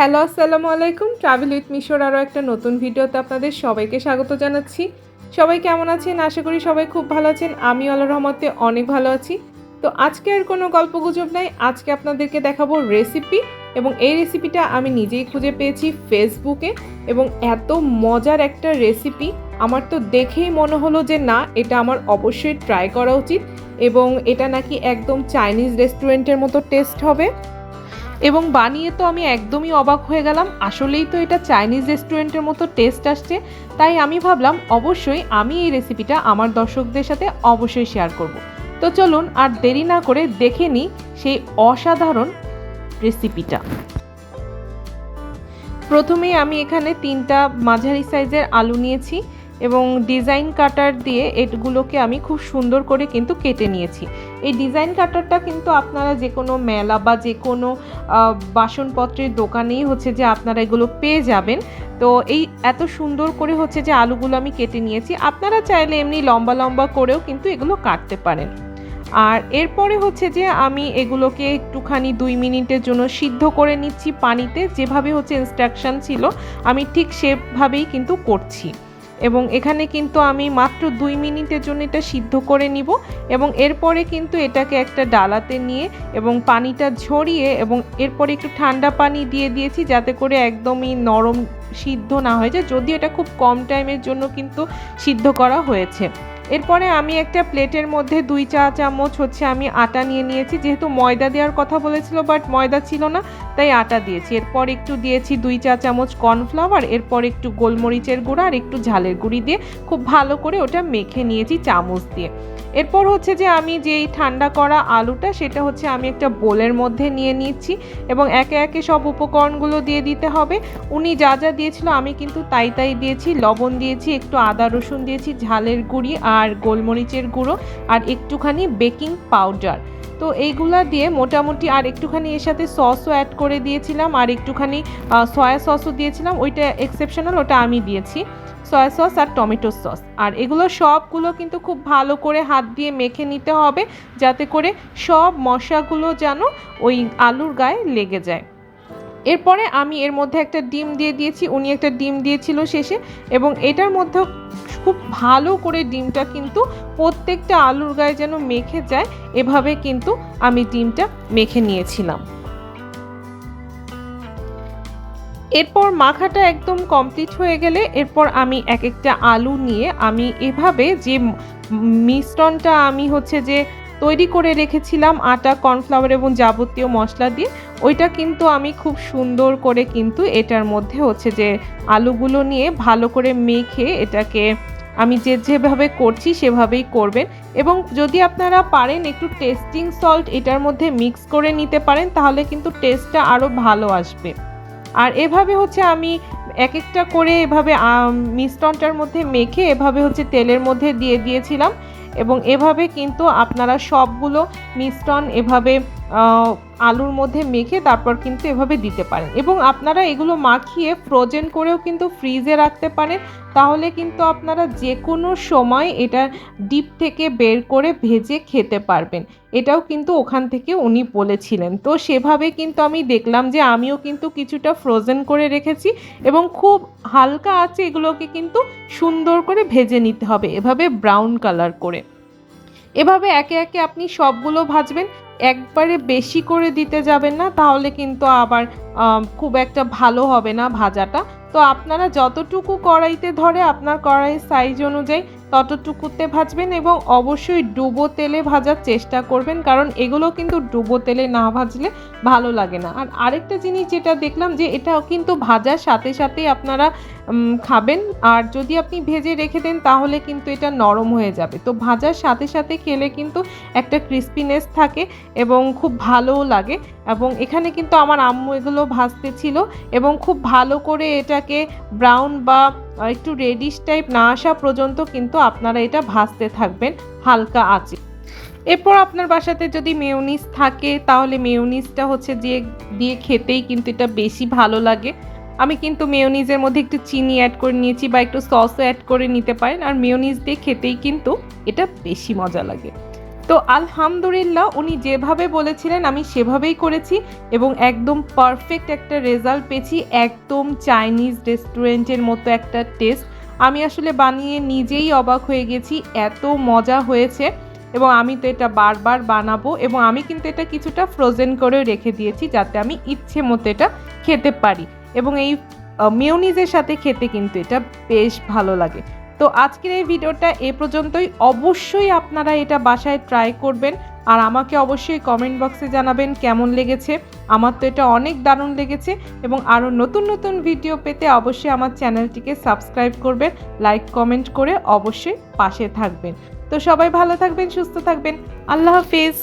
Hello, আসসালামু আলাইকুম। Travel with মিশোর আরও একটা নতুন ভিডিওতে আপনাদের সবাইকে স্বাগত জানাচ্ছি। সবাই কেমন আছেন? আশা করি সবাই খুব ভালো আছেন। আমি আল্লাহ রহমতে অনেক ভালো আছি। তো আজকে আর কোনো গল্পগুজব নাই। আজকে আপনাদেরকে দেখাবো রেসিপি এবং এই রেসিপিটা আমি নিজেই খুঁজে পেয়েছি ফেসবুকে এবং এত মজার একটা রেসিপি আমার তো দেখেই মনে হলো যে না, এটা আমার অবশ্যই ট্রাই করা উচিত এবং এটা নাকি একদম চাইনিজ রেস্টুরেন্টের মতো টেস্ট হবে। এবং বানিয়ে তো আমি একদমই অবাক হয়ে গেলাম। আসলেই তো এটা চাইনিজ রেস্টুরেন্টের মতো টেস্ট আসছে। তাই আমি ভাবলাম, অবশ্যই আমি এই রেসিপিটা আমার দর্শকদের সাথে অবশ্যই শেয়ার করব। তো চলুন আর দেরি না করে দেখে নিই সেই অসাধারণ রেসিপিটা প্রথমেই আমি এখানে তিনটা মাঝারি সাইজের আলু নিয়েছি। এবং ডিজাইন কাটার দিয়ে এগুলোকে আমি খুব সুন্দর করে কিন্তু কেটে নিয়েছি। এই ডিজাইন কাটারটা কিন্তু আপনারা যে কোনো মেলা বা যে কোনো বাসনপত্রের দোকানেই হচ্ছে যে আপনারা এগুলো পেয়ে যাবেন। তো এই এত সুন্দর করে হচ্ছে যে আলুগুলো আমি কেটে নিয়েছি। আপনারা চাইলে এমনি লম্বা লম্বা করেও কিন্তু এগুলো কাটতে পারেন। আর এরপরে হচ্ছে যে আমি এগুলোকে একটুখানি দুই মিনিটের জন্য সিদ্ধ করে নিচ্ছি পানিতে। যেভাবে হচ্ছে ইনস্ট্রাকশন ছিল, আমি ঠিক সেভাবেই কিন্তু করছি। এবং এখানে কিন্তু আমি মাত্র দুই মিনিটের জন্য এটা সিদ্ধ করে নিব এবং এরপরে কিন্তু এটাকে একটা ডালাতে নিয়ে এবং পানিটা ঝরিয়ে এবং এরপরে একটু ঠান্ডা পানি দিয়ে দিয়েছি যাতে করে একদমই নরম সিদ্ধ না হয়ে যায়, যদিও এটা খুব কম টাইমের জন্য কিন্তু সিদ্ধ করা হয়েছে। এরপরে আমি একটা প্লেটের মধ্যে দুই চা চামচ হচ্ছে আমি আটা নিয়ে নিয়েছি। যেহেতু ময়দা দেওয়ার কথা বলেছিল, বাট ময়দা ছিল না, তাই আটা দিয়েছি। এরপর একটু দিয়েছি দুই চা চামচ কর্নফ্লাওয়ার, এরপর একটু গোলমরিচের গুঁড়া আর একটু ঝালের গুঁড়ি দিয়ে খুব ভালো করে ওটা মেখে নিয়েছি চামচ দিয়ে। এরপর হচ্ছে যে আমি যেই ঠান্ডা করা আলুটা, সেটা হচ্ছে আমি একটা বোলের মধ্যে নিয়ে নিচ্ছি এবং একে একে সব উপকরণগুলো দিয়ে দিতে হবে। উনি যা যা দিয়েছিল আমি কিন্তু তাই তাই দিয়েছি। লবণ দিয়েছি, একটু আদা রসুন দিয়েছি, ঝালের গুঁড়ি আর গোলমরিচের গুঁড়ো আর একটুখানি বেকিং পাউডার। তো এইগুলা দিয়ে মোটামুটি আর একটুখানি এর সাথে সসও অ্যাড করে দিয়েছিলাম আর একটুখানি সয়া সসও দিয়েছিলাম। ওইটা এক্সেপশনাল ওটা আমি দিয়েছি। সয়া সস আর টমেটো সস আর এগুলো সবগুলো কিন্তু খুব ভালো করে হাত দিয়ে মেখে নিতে হবে, যাতে করে সব মশলাগুলো যেন ওই আলুর গায়ে লেগে যায়। এরপরে আমি এর মধ্যে একটা ডিম দিয়ে দিয়েছি, উনি একটা ডিম দিয়েছিল শেষে এবং এটার মধ্যেও খুব ভালো করে ডিমটা কিন্তু প্রত্যেকটা আলুর গায়ে যেন মেখে যায়, এভাবে কিন্তু আমি ডিমটা মেখে নিয়েছিলাম। এরপর মাখাটা একদম কমপ্লিট হয়ে গেলে এরপর আমি এক একটা আলু নিয়ে আমি এভাবে যে মিশ্রণটা আমি হচ্ছে যে তৈরি করে রেখেছিলাম আটা, কর্নফ্লাওয়ার এবং যাবতীয় মশলা দিয়ে। ওইটা কিন্তু আমি খুব সুন্দর করে কিন্তু এটার মধ্যে হচ্ছে যে আলুগুলো নিয়ে ভালো করে মেখে এটাকে আমি যে যেভাবে করছি সেভাবেই করবেন। এবং যদি আপনারা পারেন একটু টেস্টিং সল্ট এটার মধ্যে মিক্স করে নিতে পারেন, তাহলে কিন্তু টেস্টটা আরও ভালো আসবে। আর এভাবে হচ্ছে আমি এক একটা করে এভাবে মিশ্রণটার মধ্যে মেখে এভাবে হচ্ছে তেলের মধ্যে দিয়ে দিয়েছিলাম। এবং এভাবে কিন্তু আপনারা সবগুলো মিষ্টন এভাবে আলুর মধ্যে মেখে তারপর কিন্তু এভাবে দিতে পারেন। এবং আপনারা এগুলো মাখিয়ে ফ্রোজেন করেও কিন্তু ফ্রিজে রাখতে পারেন। তাহলে কিন্তু আপনারা যে কোনো সময় এটা ডিপ থেকে বের করে ভেজে খেতে পারবেন। এটাও কিন্তু ওখান থেকে উনি বলেছিলেন। তো সেভাবে কিন্তু আমি দেখলাম যে আমিও কিন্তু কিছুটা ফ্রোজেন করে রেখেছি এবং খুব হালকা আছে এগুলোকে কিন্তু সুন্দর করে ভেজে নিতে হবে। এভাবে ব্রাউন কালার করে। এভাবে একে একে আপনি সবগুলো ভাজবেন। একবারে বেশি করে দিতে যাবেন না, তাহলে কিন্তু আবার খুব একটা ভালো হবে না ভাজাটা। তো আপনারা যতটুকু কড়াইতে ধরে আপনার কড়াইয়ের সাইজ অনুযায়ী ততটুকুতে ভাজবেন এবং অবশ্যই ডুবো তেলে ভাজার চেষ্টা করবেন, কারণ এগুলো কিন্তু ডুবো তেলে না ভাজলে ভালো লাগে না। আর আরেকটা জিনিস যেটা দেখলাম যে এটা কিন্তু ভাজার সাথে সাথেই আপনারা খাবেন, আর যদি আপনি ভেজে রেখে দেন তাহলে কিন্তু এটা নরম হয়ে যাবে। তো ভাজার সাথে সাথে খেলে কিন্তু একটা ক্রিস্পিনেস থাকে এবং খুব ভালোও লাগে। এবং এখানে কিন্তু আমার আম্মু এগুলো ভাজতে ছিল এবং খুব ভালো করে এটাকে ব্রাউন বা একটু রেডিশ টাইপ না আসা পর্যন্ত কিন্তু আপনারা এটা ভাজতে থাকবেন হালকা আঁচে। এরপর আপনার বাসাতে যদি মেয়োনিজ থাকে, তাহলে মেয়োনিজটা হচ্ছে যে, দিয়ে খেতেই কিন্তু এটা বেশি ভালো লাগে। আমি কিন্তু মেয়োনিজের মধ্যে একটু চিনি অ্যাড করে নিয়েছি বা একটু সসও অ্যাড করে নিতে পারেন। আর মেয়োনিজ দিয়ে খেতেই কিন্তু এটা বেশি মজা লাগে। তো আলহামদুলিল্লাহ উনি যেভাবে বলেছিলেন, আমি সেভাবেই করেছি এবং একদম পারফেক্ট একটা রেজাল্ট পেয়েছি। একদম চাইনিজ রেস্টুরেন্টের মতো একটা টেস্ট আমি আসলে বানিয়ে নিজেই অবাক হয়ে গেছি, এত মজা হয়েছে এবং আমি তো এটা বারবার বানাবো এবং আমি কিন্তু এটা কিছুটা ফ্রোজেন করে রেখে দিয়েছি যাতে আমি ইচ্ছে মতো এটা খেতে পারি এবং এই মেয়নিজের সাথে খেতে কিন্তু এটা বেশ ভালো লাগে। তো আজকের এই ভিডিওটা এ পর্যন্তই। অবশ্যই আপনারা এটা বাসায় ট্রাই করবেন আর আমাকে অবশ্যই কমেন্ট বক্সে জানাবেন কেমন লেগেছে। আমার তো এটা অনেক দারুণ লেগেছে এবং আরও নতুন নতুন ভিডিও পেতে অবশ্যই আমার চ্যানেলটিকে সাবস্ক্রাইব করবেন লাইক কমেন্ট করে অবশ্যই পাশে থাকবেন। তো সবাই ভালো থাকবেন, সুস্থ থাকবেন। আল্লাহ হাফিজ।